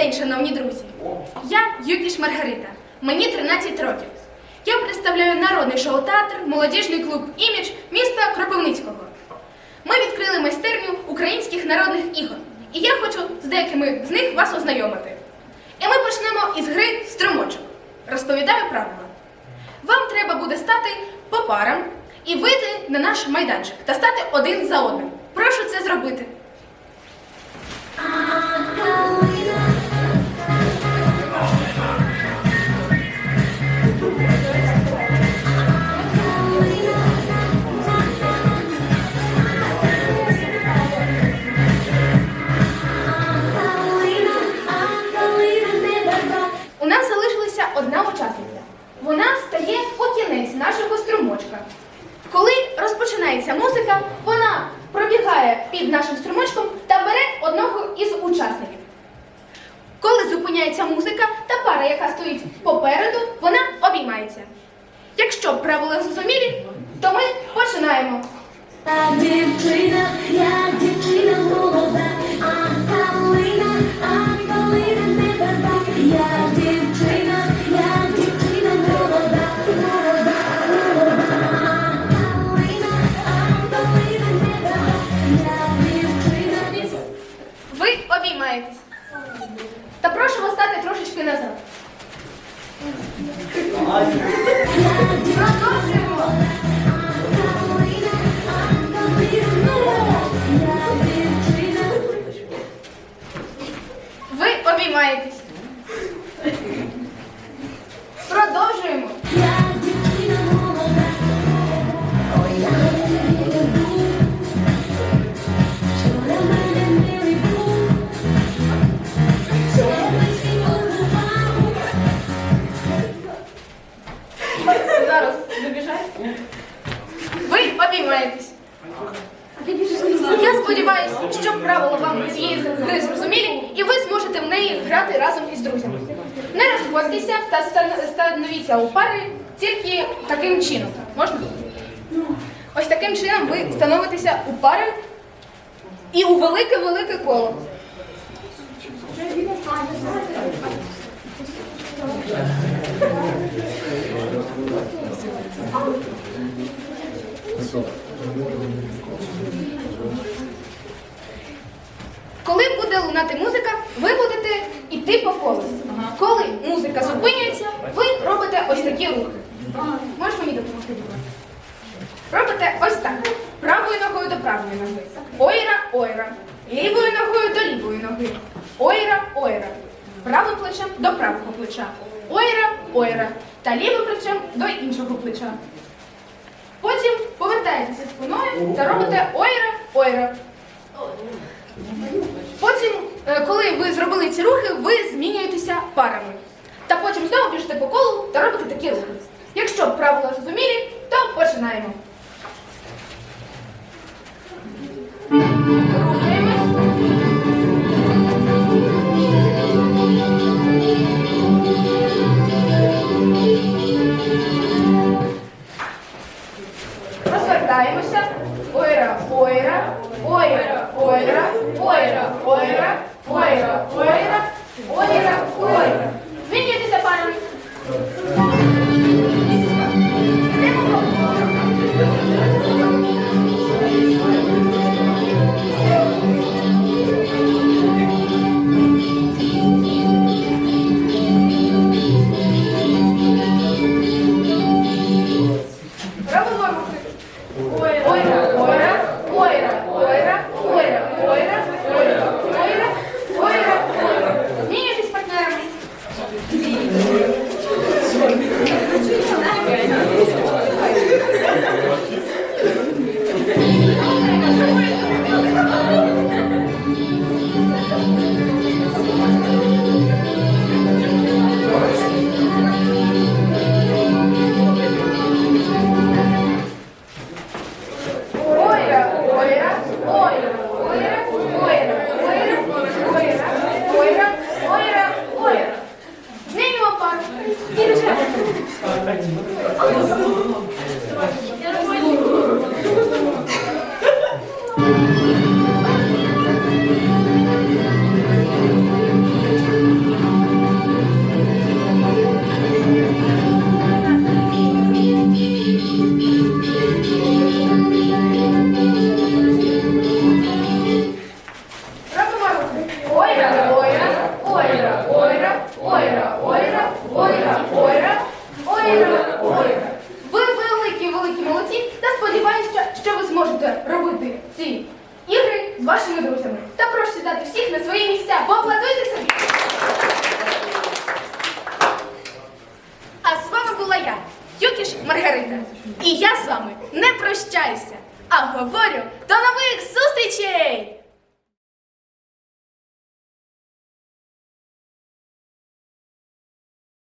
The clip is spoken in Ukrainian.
день, шановні друзі. Я Юкіш Маргарита. Мені 13 років. Я представляю народний шоу-театр, молодіжний клуб Імідж міста Кропивницького. Ми відкрили майстерню українських народних ігор, і я хочу з деякими з них вас ознайомити. І ми почнемо із гри струмочок. Розповідаю правила. Вам треба буде стати по парам і вийти на наш майданчик та стати один за одним. Прошу це зробити. У нас залишилася одна учасниця. Вона стає по кінець нашого струмочка. Коли розпочинається музика, вона пробігає під нашим струмочком та бере одного із учасників. Коли зупиняється музика та пара, яка стоїть попереду, вона обіймається. Якщо правила зрозумілі, то ми починаємо. Ви обіймаєтесь. Зараз добіжать. Ви обіймаєтесь. Я сподіваюся, що правила вам цієї гри зрозумілі, і ви зможете в неї грати разом із друзями. Не розходьтеся та становіться у пари тільки таким чином. Можна? Ось таким чином ви становитеся у пари і у велике-велике коло. Коли буде лунати музика, ви будете йти по колу. Коли музика зупинюється, ви робите ось такі рухи. Можеш мені допомогти. Робите ось так. Правою ногою до правої ноги. Ойра, ойра. Лівою ногою до лівої ноги. Ойра, ойра. Правим плечем до правого плеча. Ойра, ойра. Та лівим плечем до іншого плеча. Потім повертаєтеся спиною та робите ойра, ойра. Потім, е, коли ви зробили ці рухи, ви змінюєтеся парами. Та потім знову біжите по колу та робите такі рухи. Якщо правила зрозумілі, то починаємо. Ой, ой, з вашими друзями. Та прошу сідати всіх на свої місця, бо аплодуйте собі. А з вами була я, Юкіш Маргарита. І я з вами не прощаюся, а говорю до нових зустрічей!